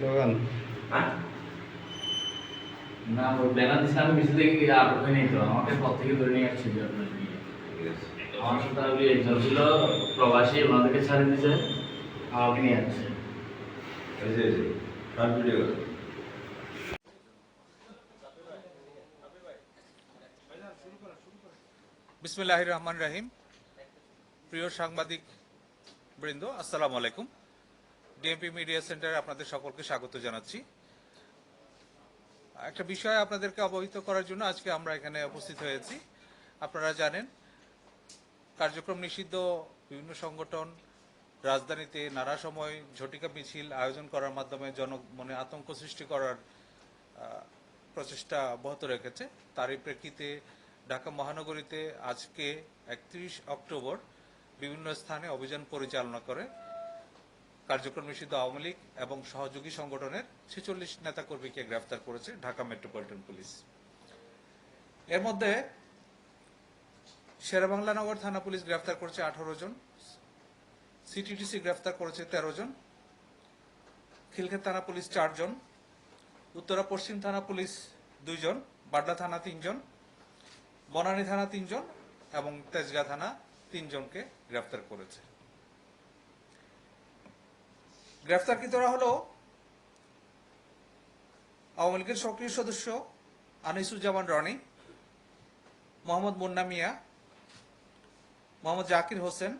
Slogan. হ্যাঁ? না ওই ব্যানার দিচ্ছে আমি মিছিল থেকে আটক হয়ে নিত আমাকে পথ থেকে ধরে নিয়ে আসছিল আমার সাথে ওই একজন ছিল প্রবাসী ওনাদেরকে ছাড়ে দিয়েছে আমাকে নিয়ে আসছে। শর্ট ভিডিও বিসমিল্লাহ রহমান রাহিম। প্রিয় সাংবাদিক বৃন্দ আসসালামু আলাইকুম। ডিএমপি মিডিয়া সেন্টারে আপনাদের সকলকে স্বাগত জানাচ্ছি। একটা বিষয় আপনাদেরকে অবহিত করার জন্য আজকে আমরা এখানে উপস্থিত হয়েছি। আপনারা জানেন, কার্যক্রম নিষিদ্ধ, বিভিন্ন সংগঠন, রাজধানীতে নানা সময় ঝটিকা মিছিল আয়োজন করার মাধ্যমে জনমনে আতঙ্ক সৃষ্টি করার প্রচেষ্টা অব্যাহত রেখেছে। তারই প্রেক্ষিতে ঢাকা মহানগরীতে আজকে একত্রিশ অক্টোবর বিভিন্ন স্থানে অভিযান পরিচালনা করে কার্যক্রম নিষিদ্ধ আওয়ামী লীগ এবং সহযোগী সংগঠনের ছেচল্লিশ নেতাকর্মীকে গ্রেফতার করেছে ঢাকা মেট্রোপলিটন পুলিশ। এর মধ্যে শেরেবাংলা নগর থানা পুলিশ গ্রেফতার করেছে আঠারো জন সিটিটিসি গ্রেফতার করেছে তেরো জন খিলক্ষেত থানা পুলিশ চারজন উত্তরা পশ্চিম থানা পুলিশ দুইজন বাড্ডা থানা তিনজন বনানী থানা তিনজন এবং তেজগা থানা তিনজনকে গ্রেফতার করেছে। গ্রেফতারকৃতরা হলো আওয়ামী লীগের সক্রিয় সদস্য আনিসুজ্জামান রনি, মোহাম্মদ মুন্না মিয়া, মোহাম্মদ জাকির হোসেন,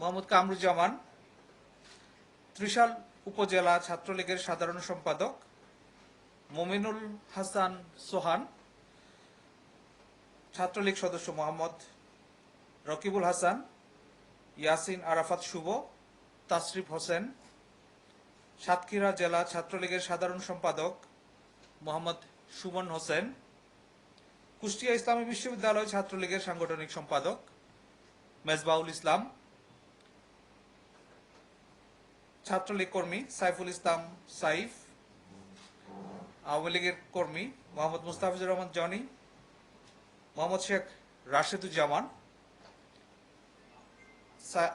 মোহাম্মদ কামরুজ্জামান, ত্রিশাল উপজেলা ছাত্রলীগের সাধারণ সম্পাদক, মমিনুল হাসান সোহান, ছাত্রলীগ সদস্য মোহাম্মদ রকিবুল হাসান, ইয়াসিন আরাফাত শুভ তাসরিফ হোসেন, সাতক্ষীরা জেলা ছাত্রলীগের সাধারণ সম্পাদক মোহাম্মদ সুমন হোসেন, কুষ্টিয়া ইসলামী বিশ্ববিদ্যালয় ছাত্রলীগের সাংগঠনিক সম্পাদক মেজবাউল ইসলাম, ছাত্রলীগ কর্মী সাইফুল ইসলাম সাইফ, আওয়ামী লীগের কর্মী মোহাম্মদ মুস্তাফিজুর রহমান জনি, মোহাম্মদ শেখ রাশেদুজ্জামান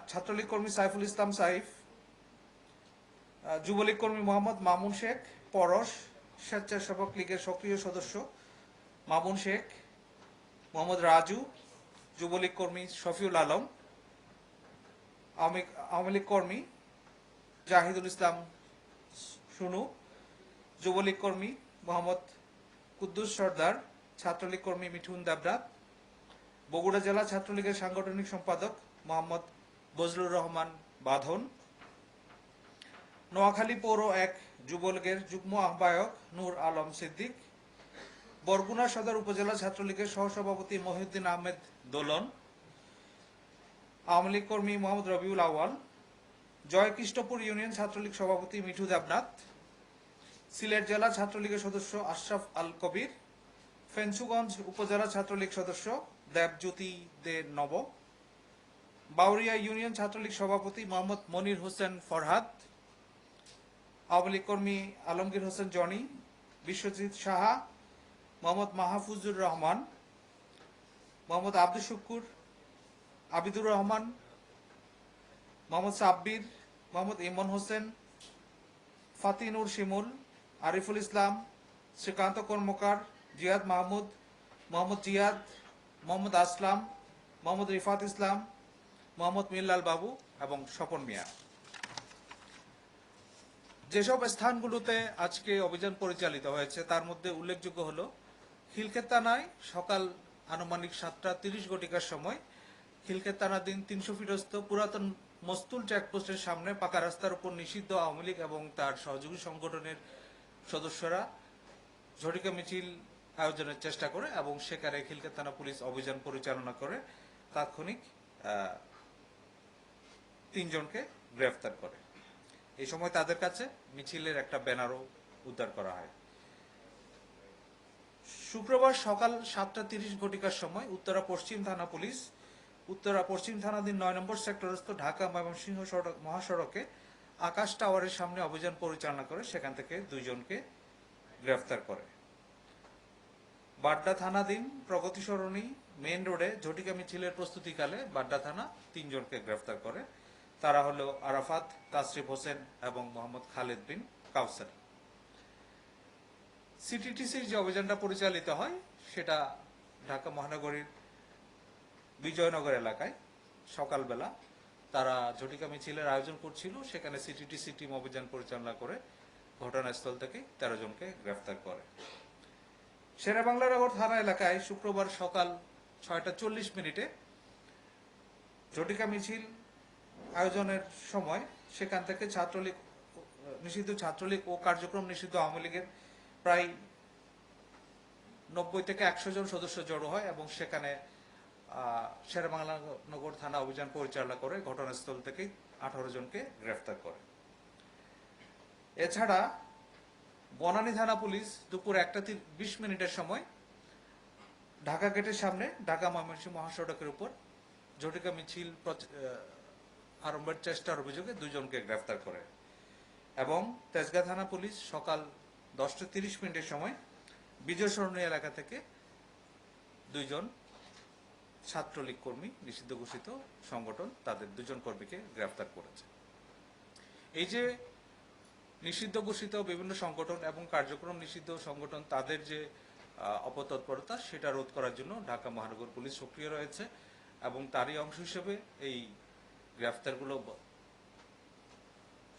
ছাত্রলীগ কর্মী সাইফুল ইসলাম সাইফ যুবলীগ কর্মী মোহাম্মদ মামুন শেখ, পরশ, স্বেচ্ছাসেবক লীগের সক্রিয় সদস্য মামুন শেখ, মোহাম্মদ রাজু, যুবলীগ কর্মী শফিউল আলম, আওয়ামী লীগ কর্মী জাহিদুল ইসলাম সুনু, যুবলীগ কর্মী মোহাম্মদ কুদ্দুস সর্দার, ছাত্রলীগ কর্মী মিঠুন দেবরাত বগুড়া জেলা ছাত্রলীগের সাংগঠনিক সম্পাদক মোহাম্মদ বজলুর রহমান বাঁধন। নোয়াখালী পৌর এক যুবলীগের যুগ্ম আহ্বায়ক নূর আলম সিদ্দিক। বরগুনা সদর উপজেলা ছাত্রলীগের সহসভাপতি মহিউদ্দিন আহমেদ দোলন। আওয়ামী লীগ কর্মী মোহাম্মদ রবিউল আওয়াল জয়কৃষ্ণপুর ইউনিয়ন ছাত্রলীগ সভাপতি মিঠু দেবনাথ। সিলেট জেলা ছাত্রলীগের সদস্য আশরাফ আল কবির। ফেঞ্চুগঞ্জ উপজেলা ছাত্রলীগ সদস্য দেবজ্যোতি দে নব। বাউরিয়া ইউনিয়ন ছাত্রলীগ সভাপতি মোহাম্মদ মনির হোসেন ফরহাদ, আওয়ামী লীগ কর্মী আলমগীর হোসেন জনি, বিশ্বজিৎ সাহা, মোহাম্মদ মাহফুজুর রহমান, মোহাম্মদ আব্দুল শুকুর, আবিদুর রহমান, মোহাম্মদ সাব্বির, মোহাম্মদ ইমন হোসেন, ফাতিনুর শিমুল, আরিফুল ইসলাম, শ্রীকান্ত কর্মকার, জিয়াদ মাহমুদ, মোহাম্মদ জিয়াদ, মোহাম্মদ আসলাম, মোহাম্মদ রিফাত ইসলাম মোহাম্মদ মিল্লাল বাবু এবং স্বপন মিয়া। যেসব স্থানগুলোতে আজকে অভিযান পরিচালিত হয়েছে, তার মধ্যে উল্লেখযোগ্য হল খিলক্ষেত থানায় সকাল আনুমানিক সাতটা তিরিশ ঘটিকার সময় খিলক্ষেত দিন তিনশো ফিটস্থ পুরাতন মস্তুল চেকপোস্টের সামনে পাকা রাস্তার উপর নিষিদ্ধ আওয়ামী লীগ এবং তার সহযোগী সংগঠনের সদস্যরা ঝটিকা মিছিল আয়োজনের চেষ্টা করে এবং সেখানে খিলক্ষেত থানা পুলিশ অভিযান পরিচালনা করে তাৎক্ষণিক তিনজনকে গ্রেফতার করে। এই সময় তাদের কাছে মিছিলের একটা ব্যানারও উদ্ধার করা হয়। শুক্রবার সকাল সাতটা তিরিশ ঘটিকার সময় উত্তরা পশ্চিম থানা পুলিশ উত্তরা পশ্চিম থানাধীন নয় নম্বর সেক্টরস্থ ঢাকা ময়মনসিংহ সড়ক মহাসড়কে আকাশ টাওয়ারের সামনে অভিযান পরিচালনা করে সেখান থেকে দুইজনকে গ্রেফতার করে। বাড্ডা থানাধীন প্রগতি সরণি মেইন রোডে ঝটিকা মিছিলের প্রস্তুতিকালে বাড্ডা থানা তিনজনকে গ্রেফতার করে। তারা হলো আরাফাত তাসরিফ হোসেন এবং মোহাম্মদ খালেদ বিন কাউসার। সিটিটিসির যে অভিযানটা পরিচালিত হয়, সেটা ঢাকা মহানগরীর বিজয়নগর এলাকায় সকালবেলা তারা ঝটিকা মিছিলের আয়োজন করছিল, সেখানে সিটিটিসি টিম অভিযান পরিচালনা করে ঘটনাস্থল থেকে তেরো জনকে গ্রেফতার করে। শেরেবাংলা নগর থানা এলাকায় শুক্রবার সকাল ছয়টা চল্লিশ মিনিটে ঝটিকা মিছিল আয়োজনের সময় সেখান থেকে ছাত্রলীগ, নিষিদ্ধ ছাত্রলীগ ও কার্যক্রম নিষিদ্ধ আওয়ামী লীগের প্রায় নব্বই থেকে একশো জন সদস্য জড়ো হয় এবং সেখানে শেরেবাংলা নগর থানা অভিযান পরিচালনা করে, ঘটনাস্থল থেকে আঠারো জনকে গ্রেফতার করে। এছাড়া বনানী থানা পুলিশ দুপুর একটা বিশ মিনিটের সময় ঢাকা গেটের সামনে ঢাকা ময়মনসিংহ মহাসড়কের উপর ঝটিকা মিছিল আরম্ভের চেষ্টার অভিযোগে দুজনকে গ্রেফতার করে। এবং তেজগাঁ থানা পুলিশ সকাল দশটা তিরিশ মিনিটের সময় বিজয় সরণী এলাকা থেকে দুইজন ছাত্রলীগ কর্মী, নিষিদ্ধ ঘোষিত সংগঠন, তাদের দুজন কর্মীকে গ্রেফতার করেছে। এই যে নিষিদ্ধ ঘোষিত বিভিন্ন সংগঠন এবং কার্যক্রম নিষিদ্ধ সংগঠন তাদের যে অপতৎপরতা, সেটা রোধ করার জন্য ঢাকা মহানগর পুলিশ সক্রিয় রয়েছে এবং তারই অংশ হিসেবে এই গ্রেফতারগুলো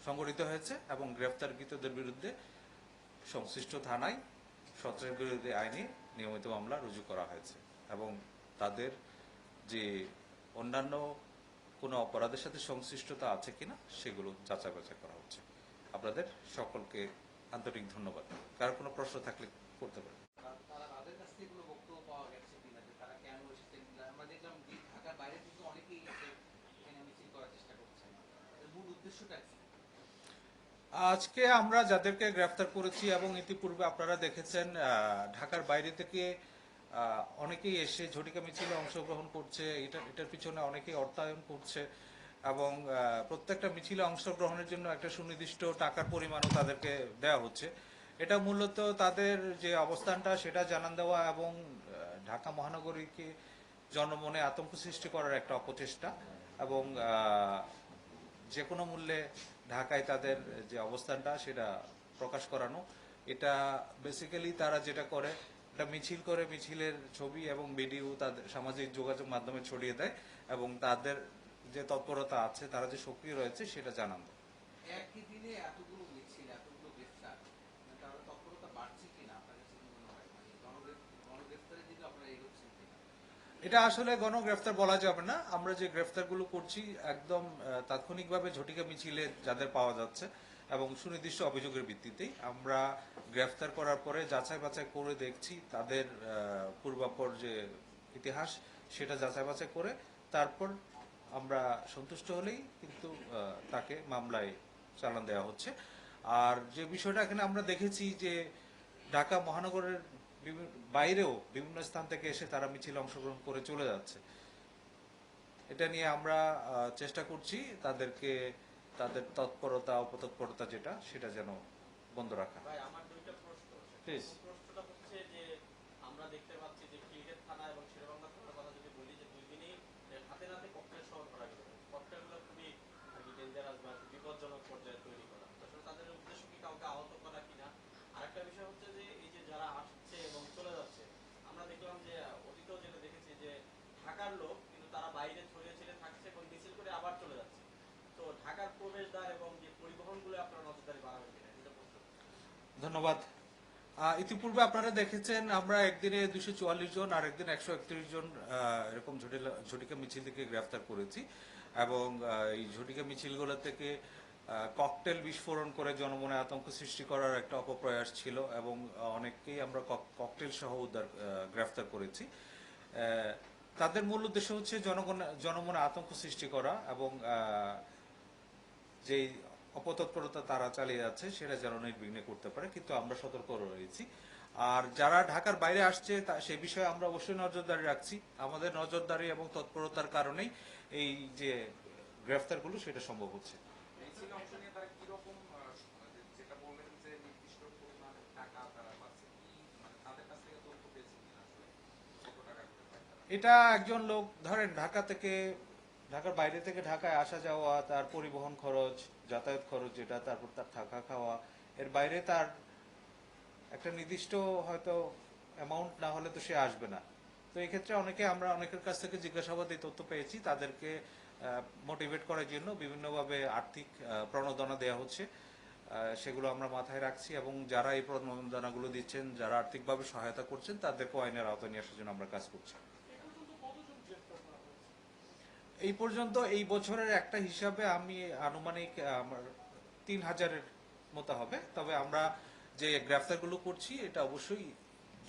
সংগঠিত হয়েছে এবং গ্রেফতারকৃতদের বিরুদ্ধে সংশ্লিষ্ট থানায় সন্ত্রাস আইনে নিয়মিত মামলা রুজু করা হয়েছে এবং তাদের যে অন্যান্য কোনো অপরাধের সাথে সংশ্লিষ্টতা আছে কিনা সেগুলো যাচাই বাছাই করা হচ্ছে। আপনাদের সকলকে আন্তরিক ধন্যবাদ। কারও কোনো প্রশ্ন থাকলে করতে পারেন তারা তাদের কাছ থেকে কোনো বক্তব্য পাওয়া গেছে কিনা যে তারা কেন এসেছেন কিনা আমরা দেখলাম যে ঢাকার বাইরে থেকে অনেকেই এসে এখানে মিছিল করার চেষ্টা করছেন এর মূল আজকে আমরা যাদেরকে গ্রেফতার করেছি এবং ইতিপূর্বে আপনারা দেখেছেন ঢাকার বাইরে থেকে অনেকেই এসে ঝটিকা মিছিলে অংশগ্রহণ করছে। এটা, এটার পিছনে অনেকেই অর্থায়ন করছে এবং প্রত্যেকটা মিছিলে অংশগ্রহণের জন্য একটা সুনির্দিষ্ট টাকার পরিমাণও তাদেরকে দেওয়া হচ্ছে। এটা মূলত তাদের যে অবস্থানটা, সেটা জানান দেওয়া এবং ঢাকা মহানগরীকে জনমনে আতঙ্ক সৃষ্টি করার একটা অপচেষ্টা এবং যে কোনো মূল্যে ঢাকায় তাদের যে অবস্থানটা, সেটা প্রকাশ করানো। এটা বেসিক্যালি তারা যেটা করে, এটা মিছিল করে, মিছিলের ছবি এবং ভিডিও তাদের সামাজিক যোগাযোগ মাধ্যমে ছড়িয়ে দেয় এবং তাদের যে তৎপরতা আছে, তারা যে সক্রিয় রয়েছে, সেটা জানান। একই দিনে এতগুলো মিছিল এতগুলো গ্রেফতার মানে তাহলে তৎপরতা বাড়ছে কিনা আপনার কাছে কি মনে হয় মানে গণগ্রেফ- গণগ্রেফতারের দিকে আপনারা এগোচ্ছেন কিনা এটা আসলে গণগ্রেফতার বলা যাবে না। আমরা যে গ্রেফতারগুলো করছি, একদম তাৎক্ষণিকভাবে ঝটিকা মিছিলে যাদের পাওয়া যাচ্ছে এবং সুনির্দিষ্ট অভিযোগের ভিত্তিতেই আমরা গ্রেফতার করার পরে যাচাই বাছাই করে দেখছি তাদের পূর্বাপর যে ইতিহাস, সেটা যাচাই বাছাই করে তারপর আমরা সন্তুষ্ট হলেই কিন্তু তাকে মামলায় চালান দেওয়া হচ্ছে। আর যে বিষয়টা এখানে আমরা দেখেছি যে ঢাকা মহানগরের বিভি- বাইরেও বিভিন্ন স্থান থেকে এসে তারা মিছিলে অংশগ্রহণ করে চলে যাচ্ছে। এটা নিয়ে আমরা চেষ্টা করছি তাদেরকে তাদের তৎপরতা অপতৎপরতা যেটা সেটা যেন বন্ধ রাখা। প্লিজ আমরা দেখতে প্রশ্ন Please. প্রথম প্রশ্নটা হচ্ছে যে আমরা দেখতে পাচ্ছি যে খিলগেট থানা এবং শেরবাংলা থানার কথা যদি বলি যে দুই দিনই যে হাতে নাতে ককটেল শহর করা গেল ককটেলগুলো খুবই আর কি ডেঞ্জারাস বা বিপজ্জনক পর্যায়ে তৈরি করা আসলে তাদের উদ্দেশ্য কি কাউকে আহত করা কিনা আরেকটা বিষয় হচ্ছে যে এই যে যারা আসছে এবং চলে যাচ্ছে আমরা দেখলাম যে অতীতেও যেটা দেখেছি যে ঢাকার লোক, কিন্তু তারা বাইরে ছড়িয়ে ছিটে থাকছে এবং মিছিল করে আবার চলে যাচ্ছে। তো ঢাকার প্রবেশদ্বার এবং যে পরিবহনগুলো আপনারা নজরদারি বাড়াবেন কিনা এটা প্রশ্ন। ধন্যবাদ। ইতিপূর্বে আপনারা দেখেছেন আমরা একদিনে দুশো চুয়াল্লিশ জন আর একদিন একশো একত্রিশ জন এরকম ঝটিকা মিছিল থেকে গ্রেফতার করেছি এবং এই ঝটিকা মিছিলগুলো থেকে ককটেল বিস্ফোরণ করে জনমনে আতঙ্ক সৃষ্টি করার একটা অপপ্রয়াস ছিল এবং অনেককেই আমরা ককটেল সহ উদ্ধার গ্রেফতার করেছি। তাদের মূল উদ্দেশ্য হচ্ছে জনগণ, জনমনে আতঙ্ক সৃষ্টি করা এবং যে অপতৎপরতা তারা চালিয়ে যাচ্ছে সেটা যেন নির্বিঘ্নে করতে পারে, কিন্তু আমরা সতর্ক রয়েছি। আর যারা ঢাকার বাইরে আসছে সে বিষয়ে আমরা অবশ্যই নজরদারি রাখছি। আমাদের নজরদারি এবং তৎপরতার কারণেই এই যে গ্রেফতারগুলো, সেটা সম্ভব হচ্ছে মিছিল অংশ নিয়ে তারা কীরকম আহ, মানে যেটা বললেন যে নির্দিষ্ট পরিমাণ টাকা তারা পাচ্ছে কি মানে তাদের কাছ থেকে তথ্য পেয়েছেন কিনা আসলে কত টাকা করে পায় তারা এটা একজন লোক, ধরেন ঢাকা থেকে, ঢাকার বাইরে থেকে ঢাকায় আসা যাওয়া, তার পরিবহন খরচ, যাতায়াত খরচ যেটা, তারপর তার থাকা খাওয়া, এর বাইরে তার একটা নির্দিষ্ট হয়তো অ্যামাউন্ট না হলে তো সে আসবে না। তো এই ক্ষেত্রে অনেকে আমরা, অনেকের কাছ থেকে জিজ্ঞাসাবাদ এই তথ্য পেয়েছি, তাদেরকে মোটিভেট করার জন্য বিভিন্নভাবে আর্থিক প্রণোদনা দেওয়া হচ্ছে। সেগুলো আমরা মাথায় রাখছি এবং যারা এই প্রণোদনাগুলো দিচ্ছেন, যারা আর্থিকভাবে সহায়তা করছেন তাদেরকে আইনের আওতায় নিয়ে আসার জন্য আমরা কাজ করছি। এই পর্যন্ত এই বছরের একটা হিসাবে আমি আনুমানিক, আমার তিন হাজারের মতো হবে। তবে আমরা যে গ্রেফতারগুলো করছি, এটা অবশ্যই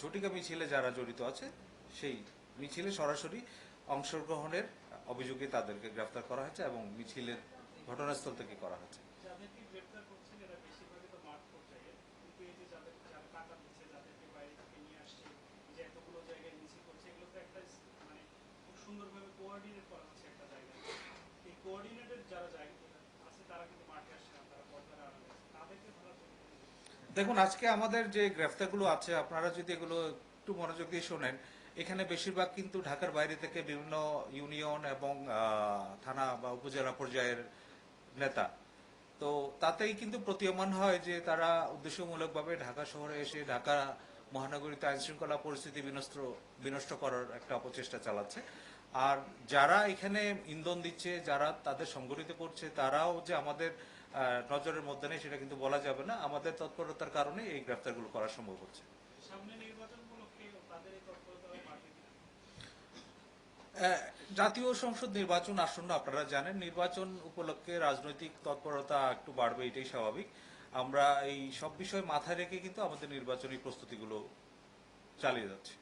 ঝটিকা মিছিলে যারা জড়িত আছে, সেই মিছিলে সরাসরি অংশগ্রহণের অভিযোগে তাদেরকে গ্রেফতার করা হয়েছে এবং মিছিলের ঘটনাস্থল থেকে করা হয়েছে। মানে সুন্দরভাবে করা দেখুন, আজকে আমাদের যে গ্রেফতারগুলো আছে, আপনারা যদি এগুলো একটু মনোযোগ দিয়ে শোনেন, এখানে বেশিরভাগ কিন্তু ঢাকার বাইরে থেকে বিভিন্ন ইউনিয়ন এবং থানা বা উপজেলা পর্যায়ের নেতা। তো তাতেই কিন্তু প্রতীয়মান হয় যে তারা উদ্দেশ্যমূলকভাবে ঢাকা শহরে এসে ঢাকা মহানগরীতে আইন শৃঙ্খলা পরিস্থিতি বিনষ্ট বিনষ্ট করার একটা অপচেষ্টা চালাচ্ছে। আর যারা এখানে ইন্ধন দিচ্ছে যারা তাদের সংগঠিত করছে তারাও যে আমাদের নজরের মধ্যে নেই সেটা কিন্তু বলা যাবে না। আমাদের তৎপরতার কারণে এই গ্রেফতারগুলো করা সম্ভব হচ্ছে। জাতীয় সংসদ নির্বাচন আসন্ন আপনারা জানেন নির্বাচন উপলক্ষে রাজনৈতিক তৎপরতা একটু বাড়বে এটাই স্বাভাবিক। আমরা এই সব বিষয় মাথায় রেখে কিন্তু আমাদের নির্বাচনী প্রস্তুতিগুলো চালিয়ে যাচ্ছি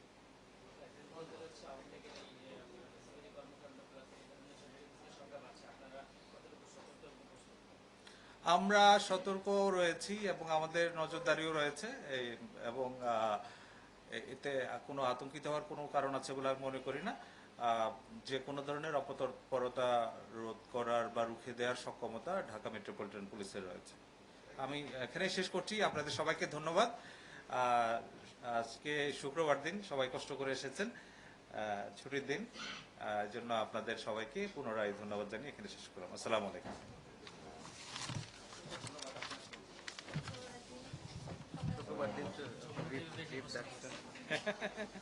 বলতে হচ্ছে আওয়ামী লীগের এই যে আপনার বেসরকারি কর্মকাণ্ড প্লাস এই ধরনের সরকারি সংখ্যা বাড়ছে আপনারা কতটুকু সতর্ক এবং প্রস্তুত আমরা সতর্ক রয়েছি এবং আমাদের নজরদারিও রয়েছে এবং এতে কোনো আতঙ্কিত হওয়ার কোনো কারণ আছে বলে আমি মনে করি না। যে কোনো ধরনের অপতৎপরতা রোধ করার বা রুখে দেওয়ার সক্ষমতা ঢাকা মেট্রোপলিটন পুলিশের রয়েছে। আমি এখানে শেষ করছি। আপনাদের সবাইকে ধন্যবাদ। আজকে শুক্রবার দিন, সবাই কষ্ট করে এসেছেন। ছুটির দিন। জন্য আপনাদের সবাইকে পুনরায় ধন্যবাদ জানিয়ে এখানে শেষ করলাম। আসসালামু আলাইকুম। শুক্রবার দিন তো